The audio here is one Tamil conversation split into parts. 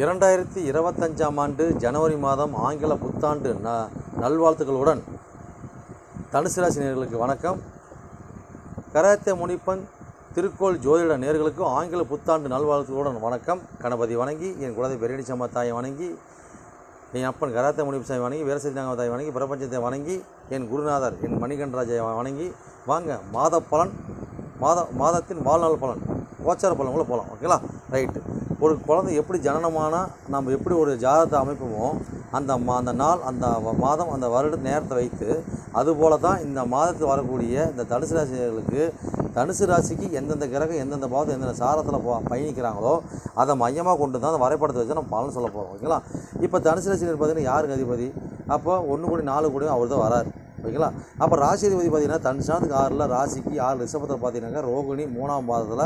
இரண்டாயிரத்தி இருபத்தஞ்சாம் ஆண்டு ஜனவரி மாதம் ஆங்கில புத்தாண்டு ந நல்வாழ்த்துக்களுடன் தனுசு ராசி நேர்களுக்கு வணக்கம். கராத்தே முனிப்பன் திருக்கோள் ஜோதிட நேர்களுக்கும் ஆங்கில புத்தாண்டு நல்வாழ்த்துக்களுடன் வணக்கம். கணபதி வணங்கி என் குலதை பெரியடிச்சம்மா தாயை வணங்கி என் அப்பன் கராத்தே முனிப்பு சாமி வணங்கி வீரசதி தாயை வணங்கி பிரபஞ்சத்தை வணங்கி என் குருநாதர் என் மணிகண்டராஜை வணங்கி வாங்க மாத பலன் மாத மாதத்தின் வாழ்நாள் பலன் கோச்சார பலன்களை போகலாம் ஓகேங்களா? ரைட்டு. ஒரு குழந்தை எப்படி ஜனனமானால் நம்ம எப்படி ஒரு ஜாதகத்தை அமைப்போமோ அந்த மா அந்த நாள் அந்த மாதம் அந்த வருட நேரத்தை வைத்து அதுபோல தான் இந்த மாதத்தில் வரக்கூடிய இந்த தனுசு ராசிகளுக்கு தனுசு ராசிக்கு எந்தெந்த கிரகம் எந்தெந்த பாவத்தை எந்தெந்த சாரத்தில் போ பயணிக்கிறாங்களோ அதை மையமாக கொண்டு தான் அந்த வரைபடத்தை வச்சு நம்ம பலன் சொல்ல போகிறோம் ஓகேங்களா? இப்போ தனுசு ராசி பார்த்தீங்கன்னா யாருக்கு அதிபதி? அப்போ ஒன்று கோடி நாலு கோடியும் அவர் தான் வராரு. ஓகேங்களா? அப்போ ராசி பார்த்தீங்கன்னா தன் சாந்துக்கு ஆறில் ராசிக்கு ஆறு ரிஷபத்தில் பார்த்தீங்கன்னாக்கா ரோகிணி மூணாம் பாதத்தில்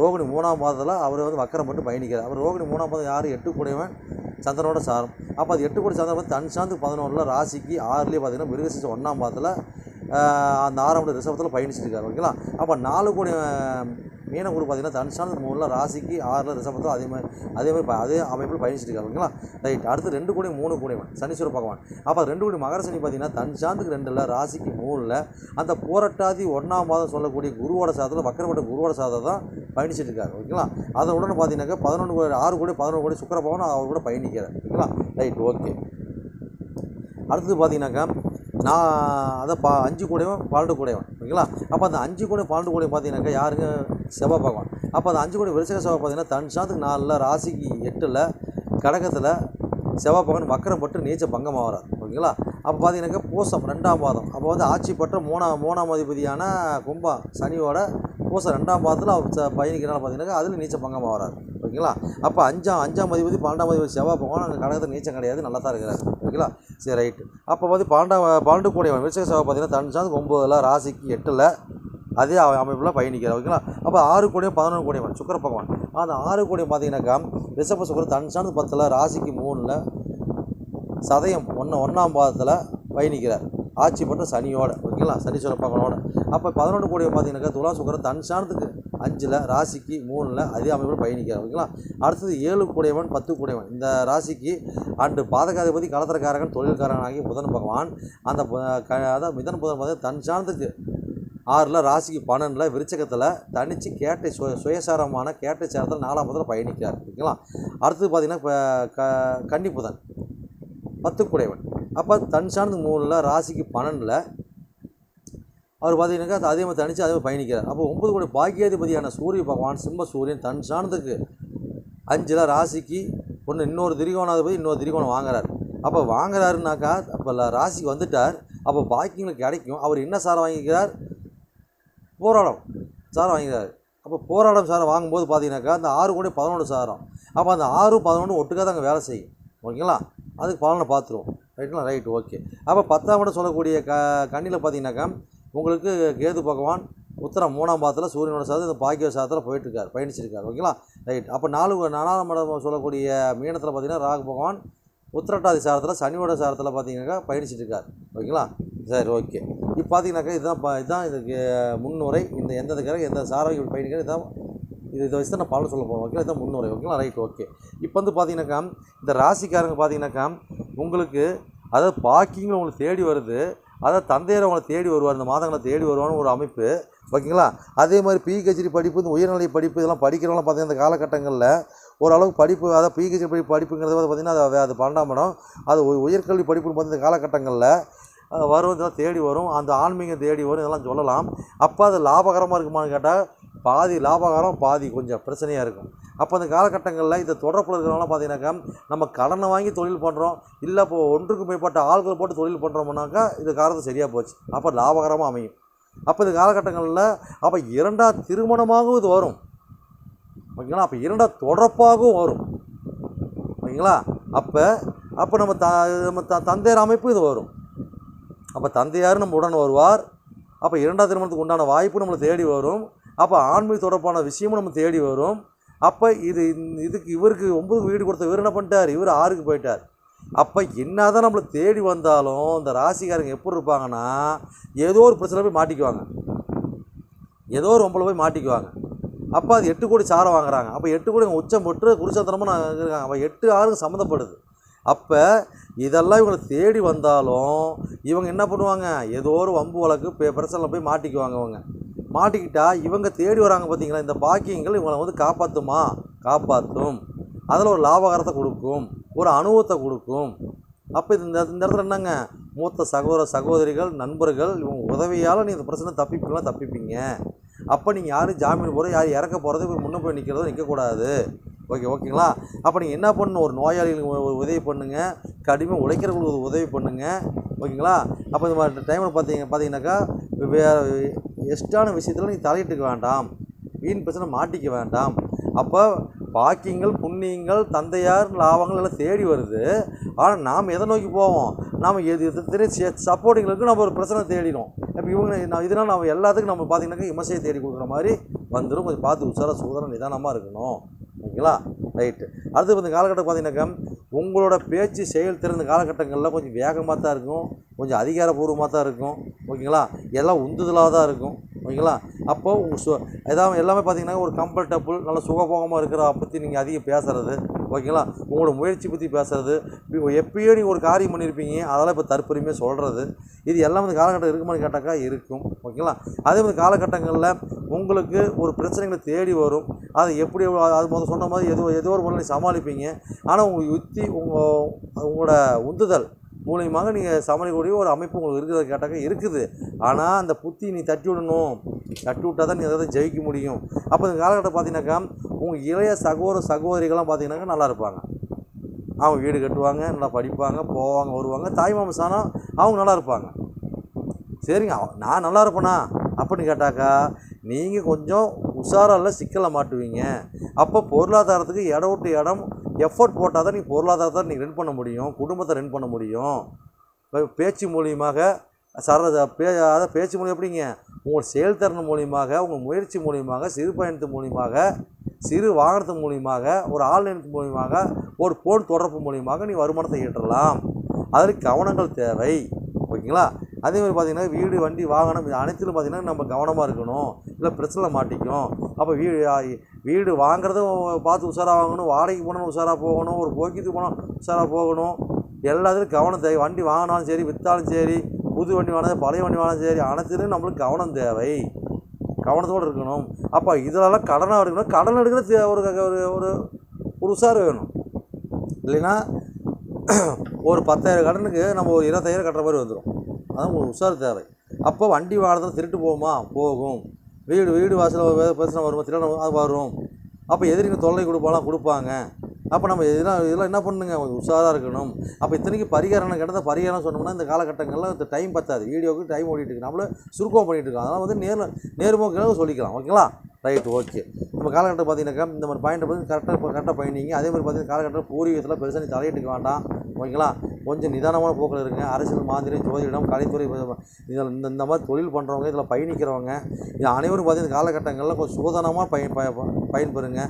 ரோகிணி மூணாம் பாதத்தில் அவர் வந்து வக்கரம் மட்டும் பயணிக்கிறார். அவர் ரோகிணி மூணாம் பாதம் யார்? எட்டு கூடையவன் சந்திரனோட சாரம். அப்போ அது எட்டு கோடி சந்திரன் வந்து தன் சாந்துக்கு பதினொன்றில் ராசிக்கு ஆறுலேயே பார்த்தீங்கன்னா மிருகசிச்சு ஒன்றாம் பாதத்தில் அந்த ஆறாம் ரிஷபத்தில் பயணிச்சிருக்காரு ஓகேங்களா? அப்போ நாலு கோடி மீன குரு பார்த்தீங்கன்னா தன் சாணத்துக்கு மூணில் ராசிக்கு ஆறில் ரிஷபத்தில் அதே மாதிரி அதே மாதிரி அதே அமைப்பில் பயணிச்சுட்டு இருக்காரு ஓகேங்களா? ரைட். அடுத்து ரெண்டு கோடி மூணு கோடிவன் சனீஸ்வர பகவான். அப்போ ரெண்டு கோடி மகர சனி பார்த்தீங்கன்னா தன் சாந்துக்கு ரெண்டில் ராசிக்கு மூணில் அந்த போராட்டாதி ஒன்றாம் மாதம் சொல்லக்கூடிய குருவோட சாதத்தில் வக்கரப்பட்ட குருவோட சாதத்தை தான் பயணிச்சுட்டு இருக்காரு ஓகேங்களா? அதை உடனே பார்த்தீங்கன்னாக்கா பதினொன்று கோடி ஆறு கோடி பதினொன்று கோடி சுக்கர பகவான் அவர் கூட பயணிக்கிறார் ஓகேங்களா? Right okay. அடுத்தது பார்த்தீங்கன்னாக்கா நான் அதை பா அஞ்சு கூடையும் பன்னெண்டு கூடையும் ஓகேங்களா? அப்போ அந்த அஞ்சு கூட பன்னெண்டு கூடையும் பார்த்தீங்கன்னாக்கா யாருங்க? செவ்வாய் பகவான். அப்போ அந்த அஞ்சு கூடை விருச்சக செவ்வாய் பார்த்தீங்கன்னா தன்ஷாத்துக்கு நாலில் ராசிக்கு எட்டில் கடகத்தில் செவ்வாய் பகவான் வக்கரம் பட்டு நீச்ச பங்கமாக ஆகிறார் ஓகேங்களா? அப்போ பார்த்தீங்கன்னாக்கா பூசம் ரெண்டாம் பாதம். அப்போ வந்து ஆட்சி பெற்ற மூணாம் மூணாம் அதிபதியான கும்பம் சனியோட பூசம் ரெண்டாம் பாதத்தில் அவர் ச- பயணிக்கிறனால பார்த்தீங்கன்னாக்கா அதில் நீச்ச பங்கமாக வராது ஓகேங்களா? அப்போ அஞ்சாம் அஞ்சாம் அதிபதி பன்னெண்டாம் அதிபதி செவ்வாய் பகவான் அங்கே கடகத்தில் நீச்சம் கிடையாது நல்லா தான் இருக்கிறார். ஓகேங்களா? சரி ரைட்டு அப்போ வந்து பன்னெண்டாம் பன்னெண்டு கூடிய விருச்சக செவ்வாய் பார்த்தீங்கன்னா தன் சாந்துக்கு ஒம்போதில் ராசிக்கு எட்டில் அதே அமைப்பில் பயணிக்கிறார் ஓகேங்களா? அப்போ ஆறு கோடியும் பதினொன்று கோடியவன் சுக்கர பகவான். அந்த ஆறு கோடியும் பார்த்தீங்கன்னாக்கா ரிஷப சுக்கரன் தன் சாந்து பத்தில் ராசிக்கு மூணில் சதயம் ஒன்று ஒன்றாம் பாதத்தில் பயணிக்கிறார். ஆட்சி பண்ணுற சனியோட ஓகேங்களா? சனீஸ்வர பகவானோட. அப்போ பதினொன்று கோடியை பார்த்தீங்கன்னாக்கா துலா சுக்கரம் தன் சாணத்துக்கு அஞ்சில் ராசிக்கு மூணில் அதே அமைப்பில் பயணிக்கிறார். ஓகேங்களா? அடுத்தது ஏழு கூடையவன் பத்து கூடையவன். இந்த ராசிக்கு அன்று பாதகாதிபதி கலத்திரக்காரகன் தொழில்காரன் ஆகிய புதன் பகவான். அந்த க அதான் மிதன் புதன் பார்த்தீங்கன்னா தன் சாணத்துக்கு ஆறில் ராசிக்கு பன்னெண்டில் விருச்சகத்தில் தனித்து கேட்டை சுய சுயசாரமான கேட்டை சேரத்தில் நாலாம் பதத்தில் பயணிக்கிறார். ஓகேங்களா? அடுத்தது பார்த்தீங்கன்னா இப்போ க கன்னி புதன் பத்து குடைவன் அப்போ தன் சார்ந்து மூணில் ராசிக்கு பன்னெண்டில் அவர் பார்த்தீங்கன்னாக்கா அதே மாதிரி தனிச்சு அதே மாதிரி பயணிக்கிறார். அப்போ ஒன்பது கோடி பாக்கியாதிபதியான சூரிய பகவான் சிம்ம சூரியன் தன் சாணத்துக்கு அஞ்சில் ராசிக்கு ஒன்று இன்னொரு திரிகோணாதிபதி இன்னொரு திரிகோணம் வாங்குறார். அப்போ வாங்குறாருனாக்கா அப்போ ராசிக்கு வந்துட்டார். அப்போ பாக்கிங்களுக்கு கிடைக்கும். அவர் என்ன சாரை வாங்கிக்கிறார்? போராடம் சாரை வாங்கிக்கிறார். அப்போ போராடம் சாரை வாங்கும்போது பார்த்தீங்கன்னாக்கா அந்த ஆறு கோடி பதினொன்று சாரம். அப்போ அந்த ஆறு பதினொன்று ஒட்டுக்காக தான் வேலை செய்யும். ஓகேங்களா? அதுக்கு பலனை பார்த்துருவோம். ரைட்டுங்களா? Right okay. அப்போ பத்தாம் இடம் சொல்லக்கூடிய க கண்ணியில் பார்த்தீங்கன்னாக்கா உங்களுக்கு கேது பகவான் உத்தரம் மூணாம் பாதத்தில் சூரியனோட சாதம் இந்த பாக்கிய சாதத்தில் போயிட்டுருக்கார் பயணிச்சிருக்கார். ஓகேங்களா? ரைட். அப்போ நாலு நாலாம் இடம் சொல்லக்கூடிய மீனத்தில் பார்த்தீங்கன்னா ராகு பகவான் உத்திரட்டாதி சாரத்தில் சனியோட சாரத்தில் பார்த்தீங்கன்னாக்கா பயணிச்சிட்டு இருக்கார் ஓகேங்களா? சரி ஓகே. இப்போ பார்த்தீங்கன்னாக்கா இதுதான் இதுதான் இதுக்கு முன்னுரை. இந்த எந்தெந்த கிரகம் எந்த சாரம் இப்படி பயணிக்கிற இதான் இது இதை வச்சு தான் நான் பலன் சொல்ல போகிறோம் ஓகே இதான் முன்னுரை. ஓகேங்களா? Right okay. இப்போ வந்து பார்த்தீங்கன்னாக்கா இந்த ராசிக்காரங்க பார்த்தீங்கன்னாக்கா உங்களுக்கு அதாவது பாக்கிங்கில் உங்களுக்கு தேடி வருது. அதாவது தந்தையர் அவங்களை தேடி வருவார் இந்த மாதங்களை தேடி வருவான்னு ஒரு அமைப்பு. ஓகேங்களா? அதே மாதிரி பிஹெச்டி படிப்பு இந்த உயர்நிலை படிப்பு இதெல்லாம் படிக்கிறவங்களாம் பார்த்தீங்கன்னா இந்த காலகட்டங்களில் ஓரளவுக்கு படிப்பு அதாவது பிஹெச்டி படிப்பு படிப்புங்கிறது வந்து பார்த்திங்கன்னா அது அது பன்னெண்டாம் இடம். அது உயர்கல்வி படிப்புன்னு பார்த்து இந்த காலகட்டங்களில் வரும் இதெல்லாம் தேடி வரும். அந்த ஆன்மீகம் தேடி வரும் இதெல்லாம் சொல்லலாம். அப்போ அது லாபகரமாக இருக்குமான்னு கேட்டால் பாதி லாபகாரம் பாதி கொஞ்சம் பிரச்சனையாக இருக்கும். அப்போ அந்த காலகட்டங்களில் இந்த தொடர்பில் இருக்கிறவங்களாம் பார்த்தீங்கன்னாக்கா நம்ம கடனை வாங்கி தொழில் பண்ணுறோம் இல்லை இப்போ ஒன்றுக்கு மேற்பட்ட ஆள்கள் போட்டு தொழில் பண்ணுறோம்னாக்கா இது காரணம் சரியாக போச்சு. அப்போ லாபகரமாக அமையும். அப்போ இந்த காலகட்டங்களில் அப்போ இரண்டாம் திருமணமாகவும் இது வரும். ஓகேங்களா? அப்போ இரண்டாம் தொடர்பாகவும் வரும். ஓகேங்களா? அப்போ அப்போ நம்ம த நம்ம த தந்தையார் அமைப்பு இது வரும். அப்போ தந்தையார் நம்ம உடன் வருவார். அப்போ இரண்டாம் திருமணத்துக்கு உண்டான வாய்ப்பு நம்மளை தேடி வரும். அப்போ ஆன்மீக தொடர்பான விஷயமும் நம்ம தேடி வரும். அப்போ இது இதுக்கு இவருக்கு ஒம்பது வீடு கொடுத்த இவர் என்ன பண்ணிட்டார்? இவர் ஆறுக்கு போயிட்டார். அப்போ என்னதான் நம்மளை தேடி வந்தாலும் இந்த ராசிக்காரங்க எப்படி இருப்பாங்கன்னா ஏதோ ஒரு பிரச்சனை போய் மாட்டிக்குவாங்க. ஏதோ ஒரு ஒம்பளை போய் மாட்டிக்குவாங்க. அப்போ அது எட்டு கோடி சாரம் வாங்குறாங்க. அப்போ எட்டு கோடி இவங்க உச்சம் போட்டு குருச்சந்திரமாக நான் இருக்காங்க. அப்போ எட்டு ஆறுக்கு சம்மந்தப்படுது. அப்போ இதெல்லாம் இவங்களை தேடி வந்தாலும் இவங்க என்ன பண்ணுவாங்க? ஏதோ ஒரு வம்பு வழக்கு பிரச்சனை பிரச்சனையில் போய் மாட்டிக்குவாங்க அவங்க மாட்டிக்கிட்டால் இவங்க தேடி வராங்க பார்த்தீங்களா? இந்த பாக்கியங்கள் இவங்களை வந்து காப்பாற்றுமா காப்பாற்றும் அதில் ஒரு லாபகரத்தை கொடுக்கும். ஒரு அனுபவத்தை கொடுக்கும். அப்போ இந்த இந்த இடத்துல என்னங்க? மூத்த சகோதர சகோதரிகள் நண்பர்கள் இவங்க உதவியால் நீ இந்த பிரச்சனை தப்பிப்பீங்களா? தப்பிப்பீங்க. அப்போ நீங்கள் யாரும் ஜாமீன் போகிற யார் இறக்க போகிறது இப்போ முன்னே போய் நிற்கிறதோ நிற்கக்கூடாது ஓகே ஓகேங்களா? அப்போ நீங்கள் என்ன பண்ணணும்? ஒரு நோயாளிகளுக்கு உதவி பண்ணுங்கள் கடுமையாக உழைக்கிறவங்களுக்கு உதவி பண்ணுங்கள் ஓகேங்களா? அப்போ இந்த மாதிரி டைமில் பார்த்தீங்க பார்த்தீங்கன்னாக்கா வேறு எஸ்டான விஷயத்தில் நீங்கள் தலையிட்டுக்க வேண்டாம். வீண் பிரச்சனை மாட்டிக்க வேண்டாம். அப்போ பாக்கியங்கள் புண்ணியங்கள் தந்தையார் லாபங்கள் எல்லாம் தேடி வருது. ஆனால் நாம் எதை நோக்கி போவோம்? நாம் எது எது சப்போர்ட்டிங்களுக்கு நம்ம ஒரு பிரச்சனை தேடிடும் இப்போ இவங்க நான் இதனால் நம்ம எல்லாத்துக்கும் நம்ம பார்த்தீங்கன்னாக்கா விமர்சையை தேடி கொடுக்குற மாதிரி வந்துடும் கொஞ்சம் பார்த்து உஷாரா சூதனம் நிதானமாக இருக்கணும். ஓகேங்களா? ரைட்டு அடுத்து இந்த காலகட்டம் பார்த்தீங்கன்னாக்கா உங்களோட பேச்சு செயல்திறன் இந்த காலகட்டங்களில் கொஞ்சம் வேகமாக தான் இருக்கும். கொஞ்சம் அதிகாரப்பூர்வமாக தான் இருக்கும். ஓகேங்களா? எல்லாம் உந்துதலாக தான் இருக்கும். ஓகேங்களா? அப்போது உங்கள் சு எதாவது எல்லாமே பார்த்தீங்கன்னா ஒரு கம்ஃபர்டபுள் நல்ல சுகபோகமாக இருக்கிற பற்றி நீங்கள் அதிகம் பேசுகிறது ஓகேங்களா? உங்களோட முயற்சி பற்றி பேசுகிறது இப்போ எப்பயோ நீங்கள் ஒரு காரியம் பண்ணியிருப்பீங்க அதெல்லாம் இப்போ தற்பெருமையாக சொல்கிறது இது எல்லாம் இந்த காலகட்டம் இருக்குமான்னு கேட்டாக்கா இருக்கும். ஓகேங்களா? அதே மாதிரி காலகட்டங்களில் உங்களுக்கு ஒரு பிரச்சனைகளை தேடி வரும். அது எப்படி அது முதல் சொன்ன மாதிரி எதுவோ ஏதோ ஒரு முறையில் சமாளிப்பீங்க. ஆனால் உங்கள் யுத்தி உங்கள் உங்களோட உந்துதல் மூலியமாக நீங்கள் சமாளிக்கக்கூடிய ஒரு அமைப்பு உங்களுக்கு இருக்கிறத கேட்டாக்க இருக்குது. ஆனால் அந்த புத்தி நீ தட்டி விடணும். தட்டி விட்டால் தான் நீ அதை ஜெயிக்க முடியும். அப்போ இந்த காலகட்டம் பார்த்தீங்கன்னாக்கா உங்கள் இளைய சகோதர சகோதரிகள்லாம் பார்த்தீங்கன்னாக்கா நல்லா இருப்பாங்க. அவங்க வீடு கட்டுவாங்க நல்லா படிப்பாங்க போவாங்க வருவாங்க. தாய் மாமசானம் அவங்க நல்லா இருப்பாங்க. சரிங்க நான் நல்லா இருப்பேனா? அப்படின்னு கேட்டாக்கா நீங்கள் கொஞ்சம் உஷாரால சிக்கலை மாட்டுவீங்க. அப்போ பொருளாதாரத்துக்கு இடம் விட்டு இடம் எஃபோர்ட் போட்டால் தான் நீங்கள் பொருளாதாரத்தை நீங்கள் ரன் பண்ண முடியும் குடும்பத்தை ரன் பண்ண முடியும். பேச்சு மூலியமாக சர பே அதாவது பேச்சு மூலியம் எப்படிங்க? உங்கள் செயல்திறன் மூலியமாக உங்கள் முயற்சி மூலியமாக சிறு பயணத்து மூலியமாக சிறு வாகனத்து மூலியமாக ஒரு ஆன்லைன் மூலியமாக ஒரு ஃபோன் தொடர்பு மூலியமாக நீ வருமானத்தை ஈட்டலாம். அதற்கு கவனங்கள் தேவை. ஓகேங்களா? அதே மாதிரி பார்த்தீங்கன்னா வீடு வண்டி வாகனம் இது அனைத்திலும் பார்த்தீங்கன்னா நம்ம கவனமாக இருக்கணும். இல்லை பிரச்சனை மாட்டிக்கும். அப்போ வீடு வீடு வாங்குறதும் பார்த்து உஷாராக வாங்கணும். வாடகைக்கு போனாலும் உஷாராக போகணும். ஒரு போக்கிட்டு போனால் உஷாராக போகணும். எல்லாத்துலையும் கவனம் தேவை. வண்டி வாங்கினாலும் சரி விற்றாலும் சரி புது வண்டி வாங்கினாலும் பழைய வண்டி வாங்கினாலும் சரி அனைத்துலையும் நம்மளுக்கு கவனம் தேவை. கவனத்தோடு இருக்கணும். அப்போ இதிலெல்லாம் கடனாக எடுக்கணும். கடன் எடுக்கிற ஒரு ஒரு ஒரு ஒரு உஷார் வேணும். இல்லைன்னா ஒரு பத்தாயிரம் கடனுக்கு நம்ம ஒரு இருபத்தாயிரம் கட்டுற மாதிரி வந்துடும் அதான் ஒரு உஷார் தேவை. அப்போ வண்டி வாகனத்தில் திருட்டு போகுமா? போகும். வீடு வீடு வாசலில் பிரச்சனை வருமா? திருட அது வரும். அப்போ எதிரிக்கு தொல்லை கொடுப்பாலாம் கொடுப்பாங்க. அப்போ நம்ம இதெல்லாம் இதெல்லாம் என்ன பண்ணுங்க? கொஞ்சம் உஷாராக இருக்கணும். அப்போ இத்தனைக்கு பரிகாரம் கிடந்த பரிகாரம் சொன்னோம்னா இந்த காலகட்டங்களில் இந்த டைம் பத்தாது. வீடியோவுக்கு டைம் ஓடிட்டு இருக்கு. நம்மள சுருக்கம் பண்ணிகிட்டு இருக்கோம். அதனால் வந்து நேரில் நேர்முக சொல்லிக்கலாம். ஓகேங்களா? ரைட் ஓகே நம்ம காலகட்டம் பார்த்தீங்கன்னாக்கா இந்த மாதிரி பாயிண்ட்டை பார்த்து கரெக்டாக இப்போ கரெக்டாக பயணிங்க அதே மாதிரி பார்த்தீங்கன்னா காலகட்டத்தில் பூர்வீகத்தில் பெருசாக நீ தலையிட்டுக்க வேண்டாம். ஓகேங்களா? கொஞ்சம் நிதானமான போக்கில் இருங்க. அரசியல் மாதிரி ஜோதிடம் கலைத்துறை இதில் இந்த இந்த மாதிரி தொழில் பண்ணுறவங்க இதில் பயணிக்கிறவங்க இது அனைவரும் பார்த்தீங்கன்னா காலகட்டங்களில் கொஞ்சம் சூதனமாக பயன் பய பயன்பெறுங்க.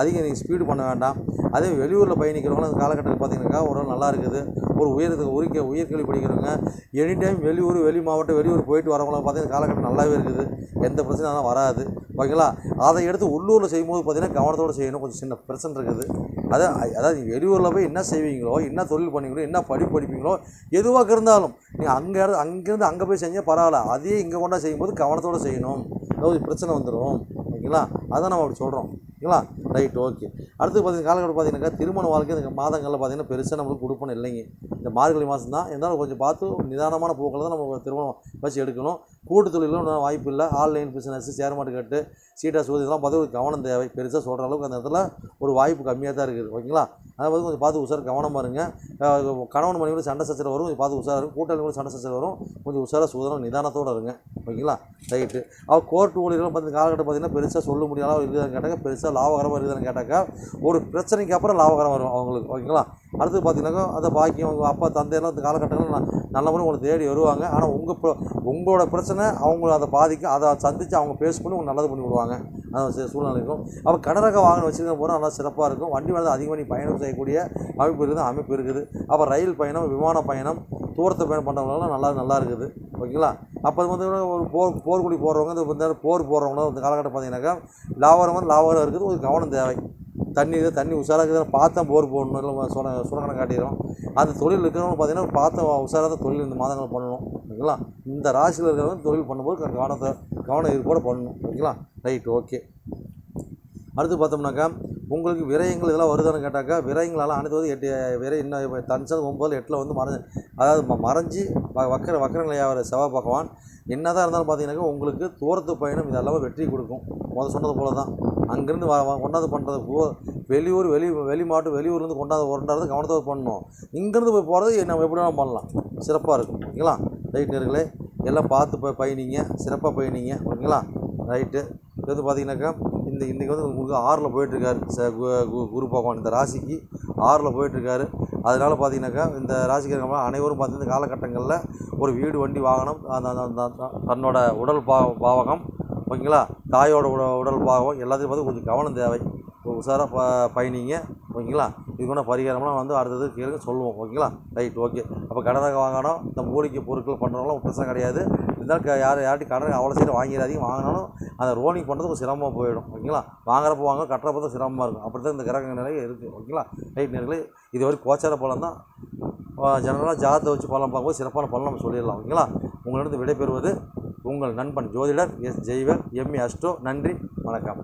அதிகம் நீங்கள் ஸ்பீடு பண்ண வேண்டாம். அதே வெளியூரில் பயணிக்கிறவங்க அந்த காலகட்டத்தில் பார்த்தீங்கன்னாக்கா ஒரு நல்லா இருக்குது. ஒரு உயரத்துக்கு உரிக்க உயர்கல்வி படிக்கிறவங்க எனி டைம் வெளியூர் வெளி மாவட்டம் வெளியூர் போயிட்டு வரவங்கள பார்த்தீங்கன்னா காலகட்டம் நல்லாவே இருக்குது. எந்த பிரச்சனையும் வராது. ஓகேங்களா? அதை எடுத்து உள்ளூரில் செய்யும்போது பார்த்தீங்கன்னா கவனத்தோடு செய்யணும். கொஞ்சம் சின்ன பிரச்சனை இருக்குது. அதான் அதாவது வெளியூரில் போய் என்ன செய்வீங்களோ என்ன தொழில் பண்ணுவீங்களோ என்ன படிப்பு படிப்பீங்களோ எதுவாக இருந்தாலும் நீங்கள் அங்கே இருந்து அங்கேருந்து அங்கே போய் செஞ்சால் பரவாயில்ல. அதையே இங்கே கொண்டா செய்யும்போது கவனத்தோடு செய்யணும். ஏதாவது பிரச்சனை வந்துடும் ஓகேங்களா? அதான் நம்ம அப்படி சொல்கிறோம் ஓகேங்களா? Right okay. அடுத்து பார்த்தீங்கன்னா காலகட்டம் பார்த்தீங்கன்னாக்கா திருமண வாழ்க்கை இந்த மாதங்களில் பார்த்தீங்கன்னா பெருசாக நம்மளுக்கு கொடுப்பணும் இல்லைங்க. இந்த மார்கழி மாதம் தான் இருந்தாலும் கொஞ்சம் பார்த்து நிதானமான போக்கில் தான் நம்ம திருமணம் வச்சு எடுக்கணும். கூட்டு தொழிலும் ஒன்றும் வாய்ப்பு இல்லை. ஆன்லைன் பிஸ்னஸ் ஷேர் மார்க்கெட்டு சீட்டாஸ் ஊதி இதெல்லாம் பார்த்து ஒரு கவனம் தேவை. பெருசாக சொல்கிற அளவுக்கு அந்த இடத்துல ஒரு வாய்ப்பு கம்மியாக தான் இருக்குது. ஓகேங்களா? அதை பார்த்து கொஞ்சம் பார்த்து உஷார் கவனமாக இருங்க கணவன் மனைவி சண்டை சச்சரவு வரும். கொஞ்சம் பார்த்து உஷாராக இருக்கும் கூட்டாளி கூட சண்டை சச்சரவு வரும். கொஞ்சம் உஷாராக சுதந்திரம் நிதானத்தோடு இருங்க. ஓகேங்களா? ரைட்டு அவர் கோர்ட் ஊழியர்கள் பார்த்து காலகட்டம் பார்த்தீங்கன்னா பெருசாக சொல்ல முடியாத அளவு இருக்குதான்னு கேட்டாக்கா பெருசாக லாபகரமாக இருக்குதான்னு கேட்டாக்கா ஒரு பிரச்சனைக்கு அப்புறம் லாபகரம் வரும் அவங்களுக்கு. ஓகேங்களா? அடுத்து பார்த்தீங்கன்னாக்கா அந்த பாக்கியம் உங்கள் அப்பா தந்தையெல்லாம் இந்த காலகட்டங்களில் நல்லவனும் உங்களை தேடி வருவாங்க. ஆனால் உங்கள் ப்ர- உங்களோட பிரச்சனை அவங்கள அதை பாதிக்கும் அதை சந்தித்து அவங்க பேஸ் பண்ணி உங்களுக்கு நல்லது பண்ணி விடுவாங்க. அந்த சூழ்நிலை இருக்கும். அப்போ கடரக வாகனம் வச்சுருக்க போனால் நல்லா சிறப்பாக இருக்கும். வண்டி வளர்ந்து அதிகமாக நீ பயணம் செய்யக்கூடிய அமைப்பு இருக்குது அமைப்பு இருக்குது. அப்போ ரயில் பயணம் விமான பயணம் தூரத்தை பயணம் பண்ணுறவங்களாம் நல்லா நல்லா இருக்குது. ஓகேங்களா? அப்போ அது வந்து ஒரு போர் போர்க்குடி போடுறவங்க இந்த போர் போடுறவங்களும் இந்த காலகட்டம் பார்த்தீங்கன்னாக்கா லாபரம் வந்து இருக்குது ஒரு கவனம் தேவை. தண்ணி இது தண்ணி உஷாராக இருக்குது பார்த்தா போர் போடணும். இல்லை சுர சுரக்கணம் காட்டிடும் அந்த தொழில் இருக்கிறவங்க பார்த்தீங்கன்னா பார்த்த உஷாராக தான் தொழில் இந்த மாதங்கள் பண்ணணும். ஓகேங்களா? இந்த ராசியில் இருக்கிறவங்க தொழில் பண்ணும்போது கவனத்தை கவனம் இது கூட பண்ணணும். ஓகேங்களா? Right okay. அடுத்து பார்த்தோம்னாக்கா உங்களுக்கு விரயங்கள் இதெல்லாம் வருதான்னு கேட்டாக்கா விரயங்களால் அனைத்து வந்து எட்டு விரை இன்னும் தனிச்சது ஒம்பது எட்டில் வந்து மறைஞ்சு அதாவது மறைஞ்சு வ- வக்கர வக்கரநிலையாகிற செவ்வாய் பகவான் என்னதான் இருந்தாலும் பார்த்தீங்கன்னாக்கா உங்களுக்கு தூரத்து பயணம் இதெல்லாம் வெற்றி கொடுக்கும். முதல் சொன்னது போல தான் அங்கேருந்து வ கொண்டாந்து பண்ணுறது போ வெளியூர் வெளி வெளி மாவட்டம் வெளியூர்லேருந்து கொண்டாந்து கொண்டாடுறது கவனத்தை பண்ணணும். இங்கேருந்து போய் போகிறது நம்ம எப்படி வேணாலும் பண்ணலாம். சிறப்பாக இருக்கும் ஓகேங்களா? ரைட் நேர்களே எல்லாம் பார்த்து போய் பயணிங்க. சிறப்பாக பயணிங்க ஓகேங்களா? ரைட்டு இது வந்து பார்த்தீங்கன்னாக்கா இந்த இன்றைக்கி வந்து உங்களுக்கு ஆறில் போயிட்டுருக்காரு. ச கு- கு- குரு பகவான் இந்த ராசிக்கு ஆறில் போயிட்டுருக்காரு. அதனால் பார்த்தீங்கன்னாக்கா இந்த ராசிக்காரங்க அனைவரும் பார்த்து இந்த காலகட்டங்களில் ஒரு வீடு வண்டி வாகனம் அந்த அந்த- அந்த தன்னோட உடல் பா பாவகம் ஓகேங்களா? தாயோட உட உடல் பாகம் எல்லாத்தையும் பார்த்து கொஞ்சம் கவனம் தேவை. உஷாராக ப பயணிங்க ஓகேங்களா? இதுக்கான பரிகாரம்லாம் வந்து அடுத்தது கேளுங்க சொல்லுவோம் ஓகேங்களா? Right okay. அப்போ கடனாக வாங்கணும். இந்த மூலிகை பொருட்கள் பண்ணுறவங்களாம் பிரச்சனை கிடையாது. இருந்தாலும் யார் யார்ட்டையும் கடன் அவ்வளோ சீக்கிரம் வாங்கிடாதீங்க. வாங்கினாலும் அந்த ரோனிங் பண்ணுறது கொஞ்சம் சிரமமாக போயிடும் ஓகேங்களா? வாங்குறப்ப வாங்க கட்டுறப்ப தான் சிரமமாக இருக்கும். அப்படி தான் இந்த கிரக நிலை இருக்குது ஓகேங்களா? ரைட் நேர்களே இது வரைக்கும் கோச்சார பலன் தான். ஜெனரலாக ஜாதத்தை வச்சு பழம் பார்க்கும்போது சிறப்பான பலன் நம்ம சொல்லிடலாம் ஓகேங்களா? உங்களிடம் விடைபெறுவது உங்கள் நண்பன் ஜோதிடர் எஸ் ஜெய்வர் எம்இ அஸ்டோ நன்றி வணக்கம்.